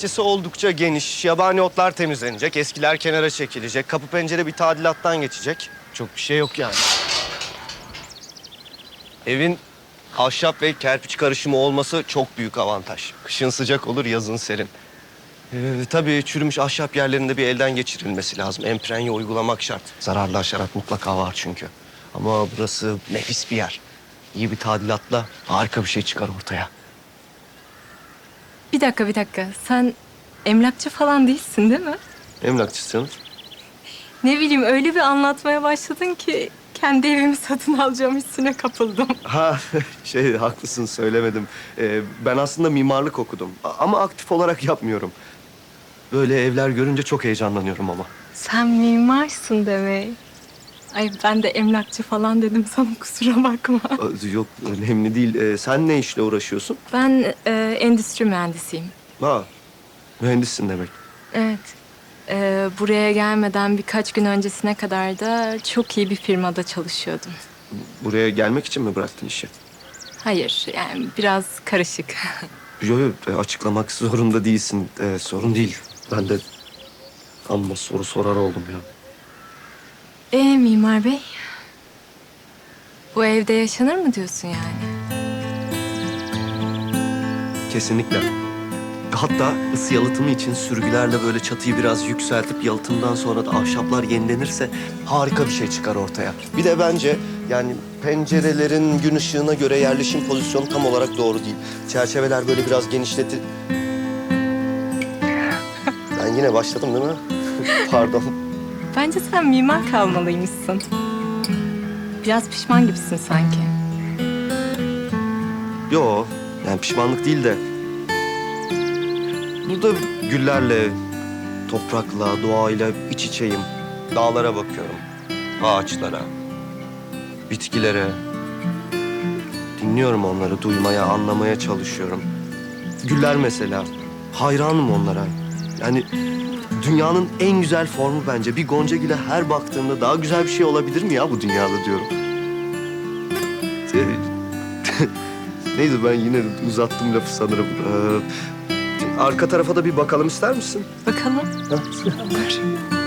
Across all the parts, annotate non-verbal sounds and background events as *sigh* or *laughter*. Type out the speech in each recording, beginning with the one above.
bahçesi oldukça geniş. Yabani otlar temizlenecek, eskiler kenara çekilecek. Kapı pencere bir tadilattan geçecek. Çok bir şey yok yani. Evin ahşap ve kerpiç karışımı olması çok büyük avantaj. Kışın sıcak olur, yazın serin. Ee, tabii çürümüş ahşap yerlerinde bir elden geçirilmesi lazım. Emprenye uygulamak şart. Zararlı haşerat mutlaka var çünkü. Ama burası nefis bir yer. İyi bir tadilatla harika bir şey çıkar ortaya. Bir dakika bir dakika. Sen emlakçı falan değilsin değil mi? Emlakçısın. Ne bileyim öyle bir anlatmaya başladın ki kendi evimi satın alacağım hissine kapıldım. *laughs* Ha şey haklısın söylemedim. Ee, ben aslında mimarlık okudum. A- Ama aktif olarak yapmıyorum. Böyle evler görünce çok heyecanlanıyorum ama. Sen mimarsın demek. Ay ben de emlakçı falan dedim sana kusura bakma. Yok önemli değil. Ee, sen ne işle uğraşıyorsun? Ben e, endüstri mühendisiyim. Ha mühendissin demek. Evet. E, buraya gelmeden birkaç gün öncesine kadar da çok iyi bir firmada çalışıyordum. Buraya gelmek için mi bıraktın işi? Hayır yani biraz karışık. Yok yok e, açıklamak zorunda değilsin. Ee, sorun değil. Ben de amma soru sorar oldum ya. E Mimar Bey? Bu evde yaşanır mı diyorsun yani? Kesinlikle. Hatta ısı yalıtımı için sürgülerle böyle çatıyı biraz yükseltip yalıtımdan sonra da ahşaplar yenilenirse harika bir şey çıkar ortaya. Bir de bence yani pencerelerin gün ışığına göre yerleşim pozisyonu tam olarak doğru değil. Çerçeveler böyle biraz genişleti... Ben yine başladım değil mi? *laughs* Pardon. Bence sen mimar kalmalıymışsın. Biraz pişman gibisin sanki. Yo, yani pişmanlık değil de... Burada güllerle, toprakla, doğayla iç içeyim. Dağlara bakıyorum, ağaçlara, bitkilere. Dinliyorum onları, duymaya, anlamaya çalışıyorum. Güller mesela, hayranım onlara. Yani dünyanın en güzel formu bence. Bir gonca güle her baktığımda daha güzel bir şey olabilir mi ya bu dünyada diyorum. *laughs* Neydi ben yine uzattım lafı sanırım. Ee, arka tarafa da bir bakalım ister misin? Bakalım. Ha?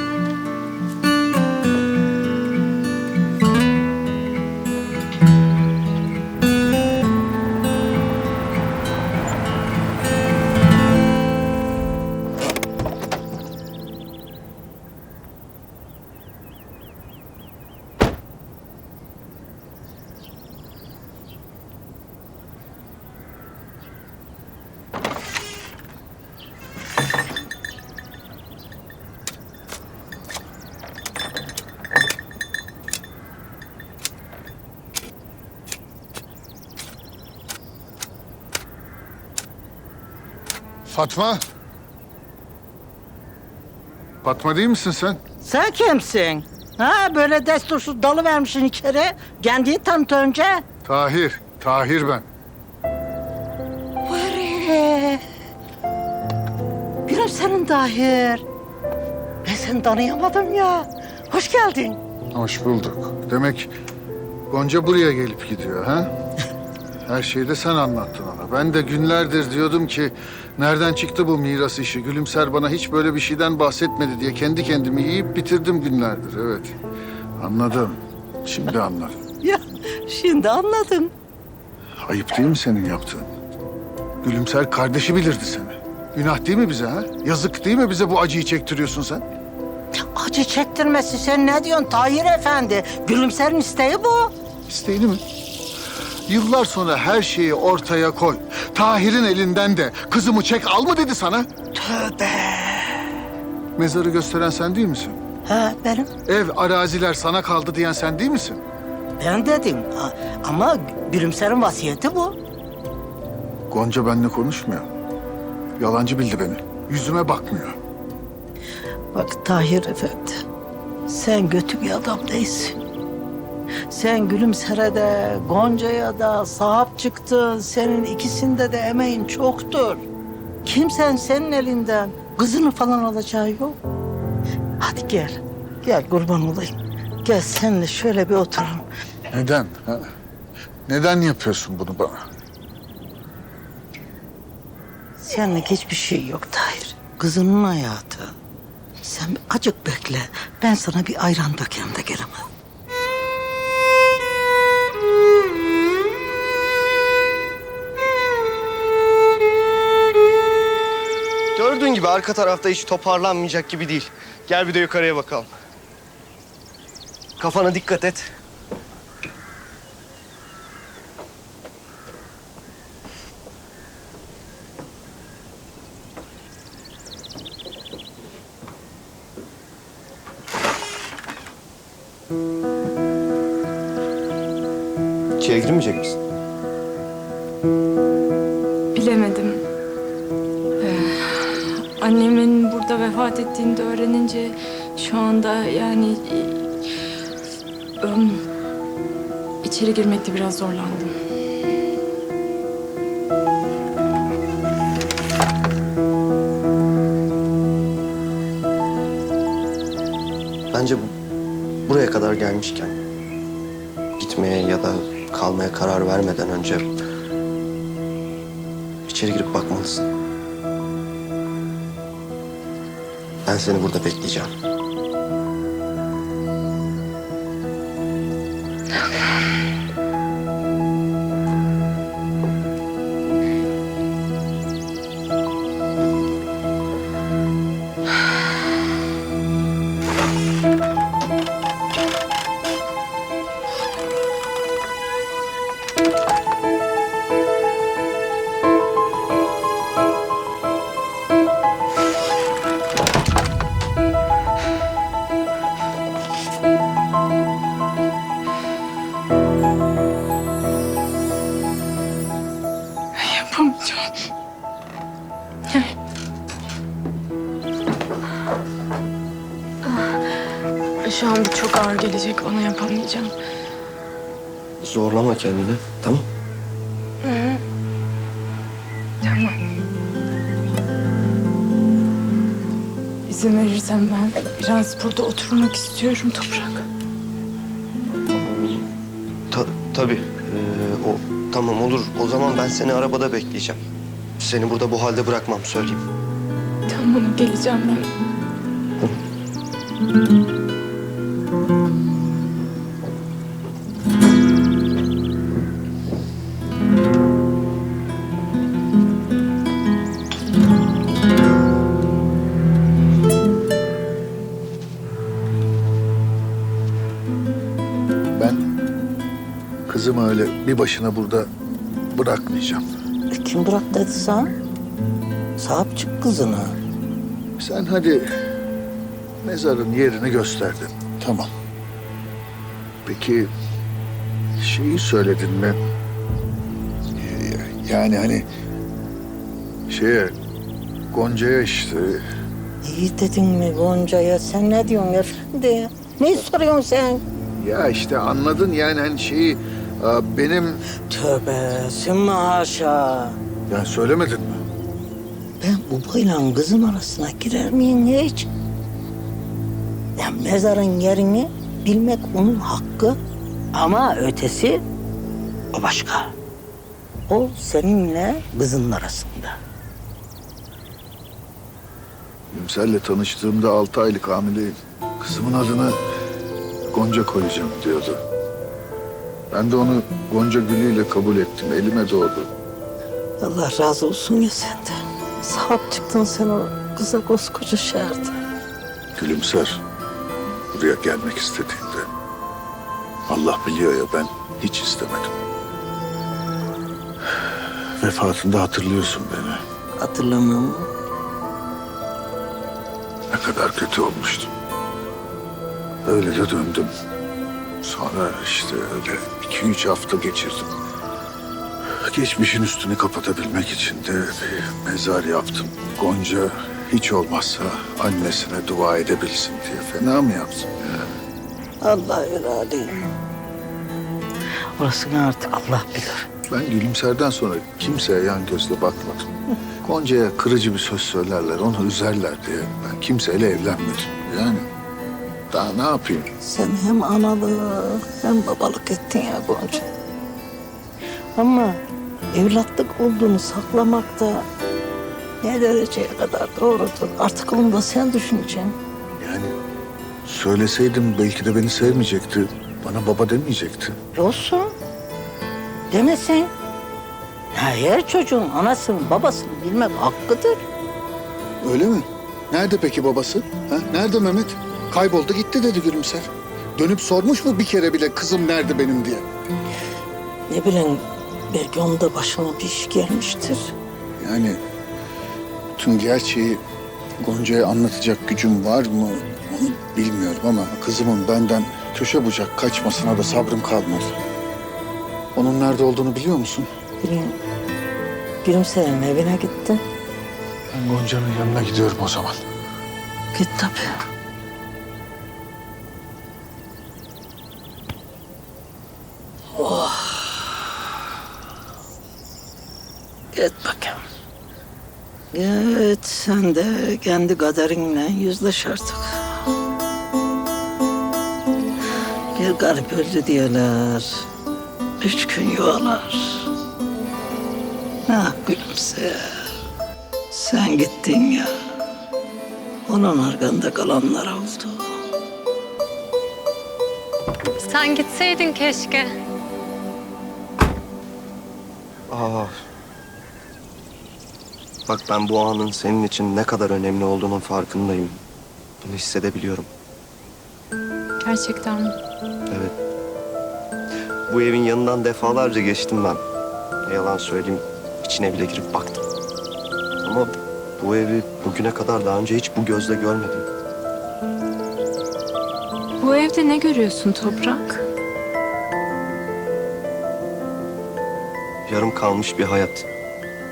Fatma. Fatma değil misin sen? Sen kimsin? Ha böyle destursuz dalı vermişsin içeri. Kendini tanıt önce. Tahir. Tahir ben. Vare. Gülüm senin Dahir. Ben seni tanıyamadım ya. Hoş geldin. Hoş bulduk. Demek Gonca buraya gelip gidiyor ha? Her şeyi de sen anlattın ona. Ben de günlerdir diyordum ki nereden çıktı bu miras işi? Gülümser bana hiç böyle bir şeyden bahsetmedi diye kendi kendimi yiyip bitirdim günlerdir. Evet. Anladım. Şimdi anladım. *laughs* Ya şimdi anladım. Ayıp değil mi senin yaptığın? Gülümser kardeşi bilirdi seni. Günah değil mi bize ha? Yazık değil mi bize bu acıyı çektiriyorsun sen? Acı çektirmesi sen ne diyorsun Tahir Efendi? Gülümserin isteği bu. İsteğini mi? Yıllar sonra her şeyi ortaya koy. Tahir'in elinden de kızımı çek al mı dedi sana? Tövbe. Mezarı gösteren sen değil misin? Ha benim. Ev, araziler sana kaldı diyen sen değil misin? Ben dedim. Ama Gülümser'in vasiyeti bu. Gonca benimle konuşmuyor. Yalancı bildi beni. Yüzüme bakmıyor. Bak Tahir Efendi, sen kötü bir adam değilsin. Sen Gülümser'e de, Gonca'ya da sahip çıktın. Senin ikisinde de emeğin çoktur. Kimsen senin elinden kızını falan alacağı yok. Hadi gel, gel kurban olayım. Gel seninle şöyle bir oturalım. Neden? Ha? Neden yapıyorsun bunu bana? senlik hiçbir şey yok Tahir. Kızının hayatı. Sen bir acık bekle. Ben sana bir ayran dökeyim de gelirim. Gördüğün gibi arka tarafta hiç toparlanmayacak gibi değil. Gel bir de yukarıya bakalım. Kafana dikkat et. İçeri girmekte biraz zorlandım. Bence bu- buraya kadar gelmişken gitmeye ya da kalmaya karar vermeden önce içeri girip bakmalısın. Ben seni burada bekleyeceğim. Kendini, tamam? Tamam. İzin verirsen ben biraz burada oturmak istiyorum Toprak. Ta- tabii. Ee, o tamam olur. O zaman ben seni arabada bekleyeceğim. Seni burada bu halde bırakmam söyleyeyim. Tamam geleceğim. Ben bir başına burada bırakmayacağım. E, Kim bırak dedi sana? Sahip çık kızına. Sen hadi mezarın yerini gösterdin. Tamam. Peki şeyi söyledin mi? Ee, Yani hani şeye Gonca'ya işte İyi dedin mi Gonca'ya? Sen ne diyorsun efendi? Ne soruyorsun sen? ya işte anladın yani hani şeyi aa, benim Tövbe, sümme haşa. yani söylemedin mi? Ben babayla kızın arasına girer miyim hiç? Ya mezarın yerini bilmek onun hakkı. Ama ötesi o başka. O seninle kızın arasında. Ümsel'le tanıştığımda altı aylık hamileyim. Kızımın adını Gonca koyacağım diyordu. Ben de onu Gonca gülüyle kabul ettim. Elime doğdu. Allah razı olsun ya senden. Sahip çıktın sen o kıza koskoca şehirde. Gülümser buraya gelmek istediğinde Allah biliyor ya ben hiç istemedim. Vefatında hatırlıyorsun beni. Hatırlamam mı? Ne kadar kötü olmuştum. Öyle de döndüm. Sonra işte öyle iki üç hafta geçirdim. Geçmişin üstünü kapatabilmek için de bir mezar yaptım. Gonca hiç olmazsa annesine dua edebilsin diye. Fena mı yaptım ya? Allah öyle Orasını artık Allah bilir. Ben Gülümser'den sonra kimseye yan gözle bakmadım. Gonca'ya kırıcı bir söz söylerler, onu üzerler diye ben kimseyle evlenmedim. Yani daha ne yapayım? Sen hem analık hem babalık ettin ya Gonca. Ama evlatlık olduğunu saklamak da ne dereceye kadar doğrudur. Artık onu da sen düşüneceksin. Yani söyleseydim belki de beni sevmeyecekti. Bana baba demeyecekti. Olsun. Demesin. Ya her çocuğun anasını babasını bilmek hakkıdır. Öyle mi? Nerede peki babası? Ha? Nerede Mehmet? Kayboldu gitti dedi Gülümser. Dönüp sormuş mu bir kere bile kızım nerede benim diye? Ne bileyim belki onun da başına bir iş gelmiştir. Yani tüm gerçeği Gonca'ya anlatacak gücüm var mı onu bilmiyorum ama kızımın benden köşe bucak kaçmasına da sabrım kalmadı. Onun nerede olduğunu biliyor musun? Bileyim Gülümser'in evine gitti. Ben Gonca'nın yanına gidiyorum o zaman. Git tabii. Git bakayım. Git sen de kendi kaderinle yüzleş artık. Bir garip öldü diyorlar. Üç gün yuvalar. Ha gülümse. Sen gittin ya. Onun arkanda kalanlar oldu. Sen gitseydin keşke. Aa. Bak ben bu anın senin için ne kadar önemli olduğunun farkındayım. Bunu hissedebiliyorum. Gerçekten mi? Evet. Bu evin yanından defalarca geçtim ben. Ne yalan söyleyeyim, içine bile girip baktım. Ama bu evi bugüne kadar daha önce hiç bu gözle görmedim. Bu evde ne görüyorsun Toprak? Yarım kalmış bir hayat.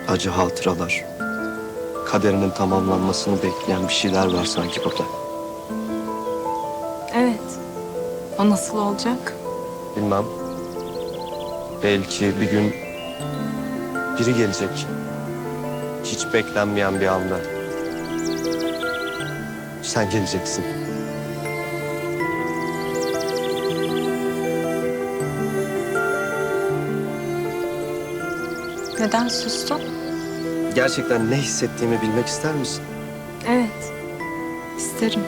Acı hatıralar. Kaderinin tamamlanmasını bekleyen bir şeyler var sanki burada. Evet. O nasıl olacak? Bilmem. Belki bir gün biri gelecek. Hiç beklenmeyen bir anda. Sen geleceksin. Neden sustun? Gerçekten ne hissettiğimi bilmek ister misin? Evet. isterim.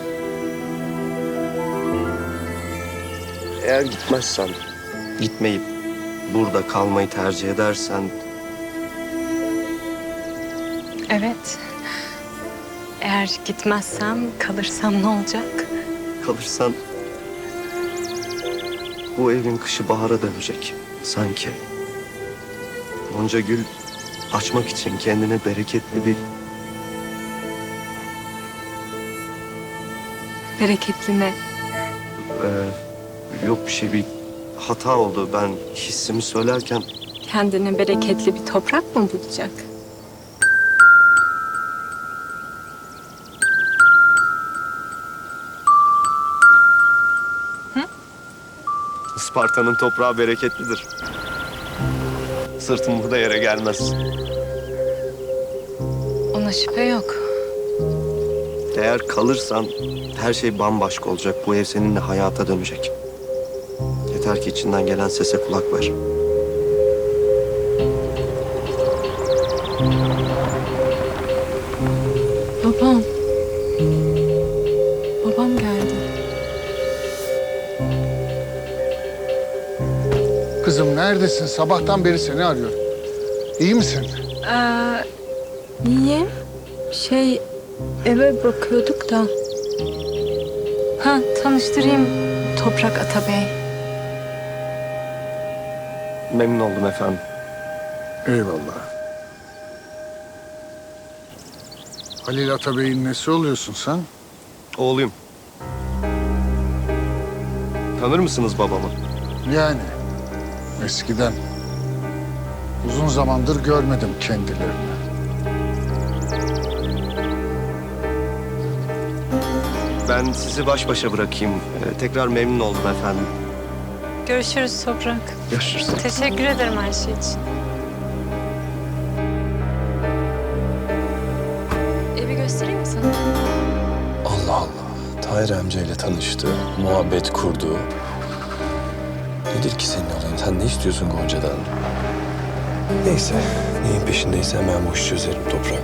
Eğer gitmezsen, gitmeyip burada kalmayı tercih edersen Evet. Eğer gitmezsem, kalırsam ne olacak? kalırsan bu evin kışı bahara dönecek sanki. Gonca gül açmak için kendine bereketli bir Bereketli ne? Ee, yok bir şey bir hata oldu. Ben hissimi söylerken Kendine bereketli bir toprak mı bulacak? Isparta'nın toprağı bereketlidir. Sırtım burada yere gelmez. Ona şüphe yok. Eğer kalırsan her şey bambaşka olacak. Bu ev seninle hayata dönecek. Yeter ki içinden gelen sese kulak ver. Neredesin? Sabahtan beri seni arıyorum. İyi misin? Ee, niye? Şey, eve bakıyorduk da. Ha, tanıştırayım Toprak Atabey. Memnun oldum efendim. Eyvallah. Halil Atabey'in nesi oluyorsun sen? Oğluyum. Tanır mısınız babamı? Yani eskiden. Uzun zamandır görmedim kendilerini. Ben sizi baş başa bırakayım. Ee, tekrar memnun oldum efendim. Görüşürüz Toprak. Görüşürüz. Teşekkür ederim her şey için. Evi göstereyim mi sana? Allah Allah. Tahir amcayla tanıştı, muhabbet kurdu. Nedir ki senin olayın? Sen ne istiyorsun Gonca'dan? Neyse, neyin peşindeyse hemen bu işi çözerim Toprak.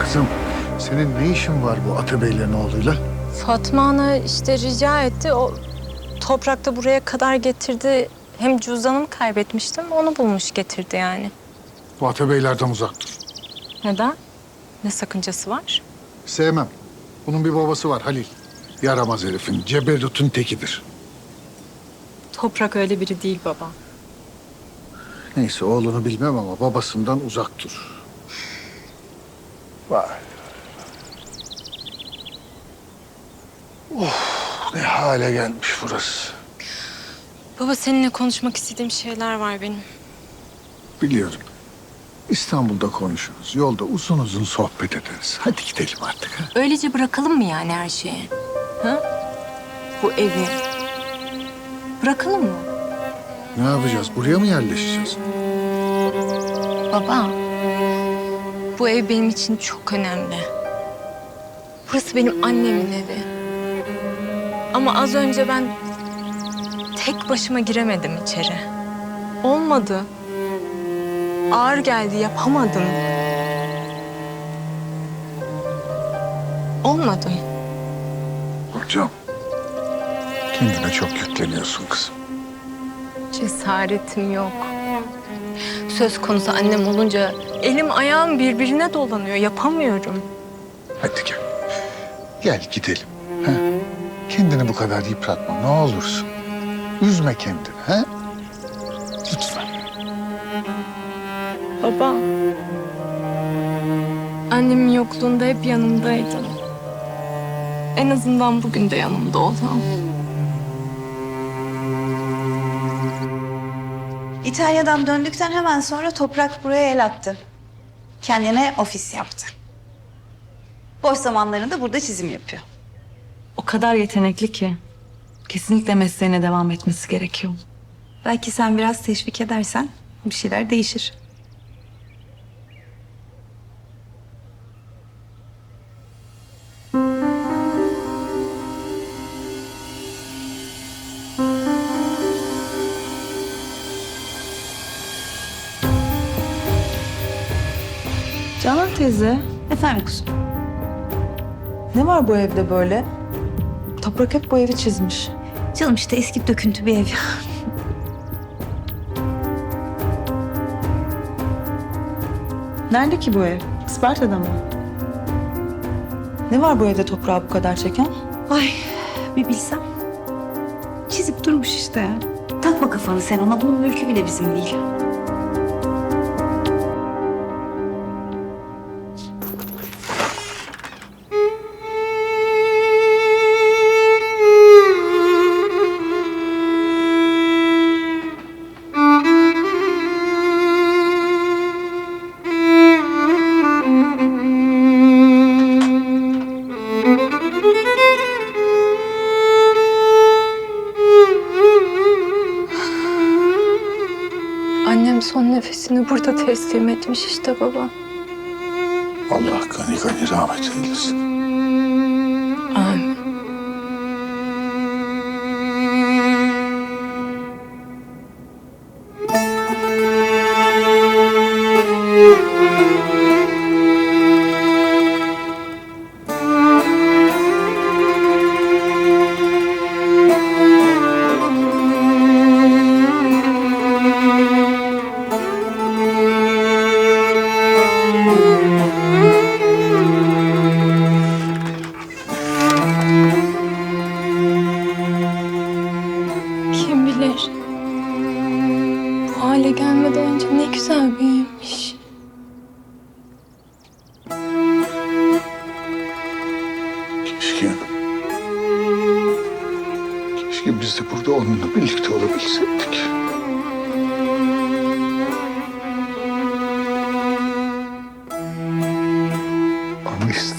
Kızım senin ne işin var bu Atabeylerin oğluyla? Fatma Ana işte rica etti. O toprakta buraya kadar getirdi. Hem cüzdanımı kaybetmiştim. Onu bulmuş getirdi yani. Bu Atabeylerden uzak dur. Neden? Ne sakıncası var? Sevmem. Bunun bir babası var Halil. Yaramaz herifin, ceberutun tekidir. Toprak öyle biri değil baba. Neyse oğlunu bilmem ama babasından uzak dur. Vay. Oh, ne hale gelmiş burası. Baba seninle konuşmak istediğim şeyler var benim. Biliyorum. İstanbul'da konuşuruz. Yolda uzun uzun sohbet ederiz. Hadi gidelim artık. Ha? Öylece bırakalım mı yani her şeyi? Ha? Bu evi. Bırakalım mı? Ne yapacağız? Buraya mı yerleşeceğiz? Baba, bu ev benim için çok önemli. Burası benim annemin evi. Ama az önce ben tek başıma giremedim içeri. Olmadı. Ağır geldi, yapamadım. Olmadı. Hocam. Kendine çok yükleniyorsun kızım. Cesaretim yok. Söz konusu annem olunca elim ayağım birbirine dolanıyor. Yapamıyorum. Hadi gel. Gel gidelim. Ha? Kendini bu kadar yıpratma ne olursun. Üzme kendini. Ha? Lütfen. Baba. Annemin yokluğunda hep yanımdaydın. En azından bugün de yanımda ol. ha? İtalya'dan döndükten hemen sonra Toprak buraya el attı. Kendine ofis yaptı. Boş zamanlarında burada çizim yapıyor. O kadar yetenekli ki. Kesinlikle mesleğine devam etmesi gerekiyor. Belki sen biraz teşvik edersen bir şeyler değişir. Canan teyze, Efendim kuzum. ne var bu evde böyle? Toprak hep bu evi çizmiş. Canım işte eski döküntü bir ev. Nerede ki bu ev? Isparta'da mı? Ne var bu evde toprağı bu kadar çeken? Ay bir bilsem. Çizip durmuş işte. Takma kafanı sen ona. Bunun mülkü bile bizim değil. Son nefesini burada teslim etmiş işte baba. Allah gani gani rahmet eylesin.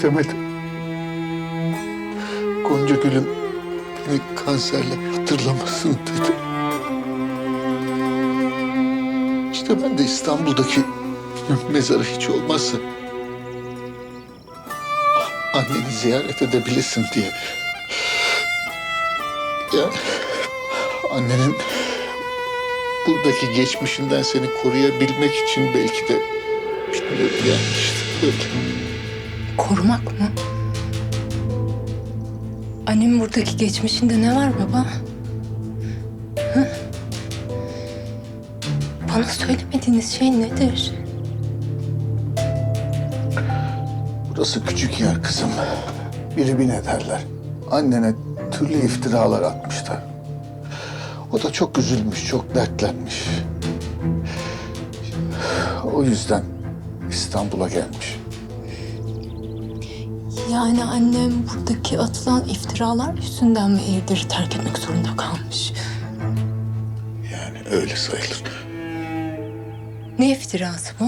İstemedim. Gonca Gül'üm beni kanserle hatırlamasın dedi. İşte ben de İstanbul'daki mezarı hiç olmazsa anneni ziyaret edebilirsin diye. Ya annenin buradaki geçmişinden seni koruyabilmek için belki de bilmiyorum yani işte. Korumak mı? Annemin buradaki geçmişinde ne var baba? Hı? Bana söylemediğiniz şey nedir? Burası küçük yer kızım. Biri bin ederler. Annene türlü iftiralar atmışlar. O da çok üzülmüş, çok dertlenmiş. O yüzden İstanbul'a gelmiş. Yani annem buradaki atılan iftiralar yüzünden mi evleri terk etmek zorunda kalmış? Yani öyle sayılır. Ne iftirası bu?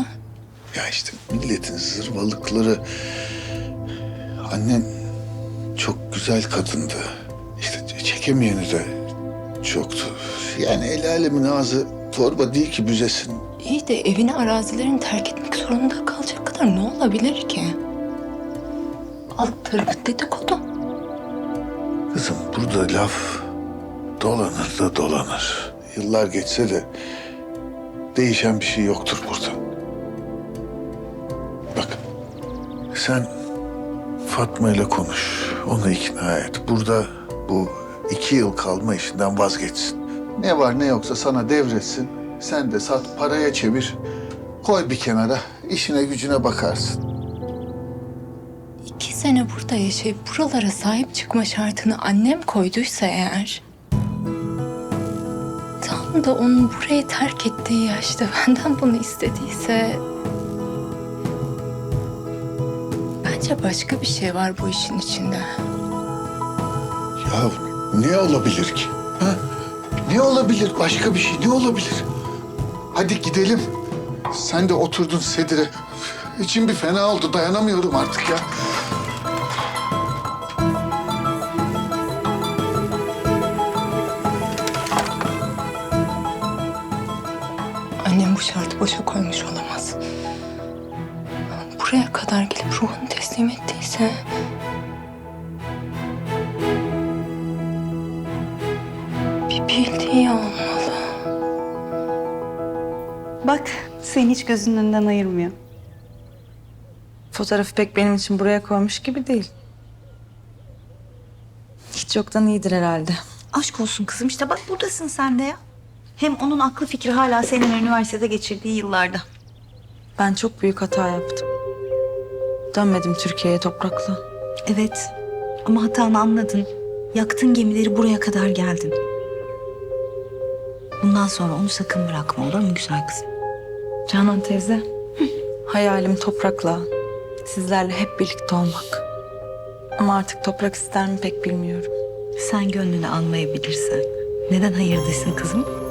Ya işte milletin zırvalıkları. Annen çok güzel kadındı. İşte çekemeyeni de çoktu. Yani el alemin ağzı torba değil ki büzesin. İyi de evini arazilerini terk etmek zorunda kalacak kadar ne olabilir ki? Alt tarafı dedikodu. Kızım burada laf dolanır da dolanır. Yıllar geçse de değişen bir şey yoktur burada. Bak sen Fatma ile konuş. Onu ikna et. Burada bu iki yıl kalma işinden vazgeçsin. Ne var ne yoksa sana devretsin. Sen de sat paraya çevir. Koy bir kenara. işine gücüne bakarsın. Sene burada yaşayıp buralara sahip çıkma şartını annem koyduysa eğer... Tam da onun burayı terk ettiği yaşta *laughs* benden bunu istediyse... Bence başka bir şey var bu işin içinde. Ya ne olabilir ki? Ha? Ne olabilir? Başka bir şey ne olabilir? Hadi gidelim. Sen de oturdun sedire. İçim bir fena oldu. Dayanamıyorum artık ya. Boşa koymuş olamaz. Buraya kadar gelip ruhunu teslim ettiyse... Bir bildiği olmalı. Bak seni hiç gözünün önünden ayırmıyor. Fotoğrafı pek benim için buraya koymuş gibi değil. Hiç yoktan iyidir herhalde. Aşk olsun kızım işte bak buradasın sen de ya. Hem onun aklı fikri hala senin üniversitede geçirdiği yıllarda. Ben çok büyük hata yaptım. Dönmedim Türkiye'ye toprakla. Evet ama hatanı anladın. Yaktın gemileri buraya kadar geldin. Bundan sonra onu sakın bırakma olur mu güzel kızım? Canan teyze. Hayalim toprakla, sizlerle hep birlikte olmak. Ama artık toprak ister mi pek bilmiyorum. Sen gönlünü almayabilirsen. Neden hayır desin kızım?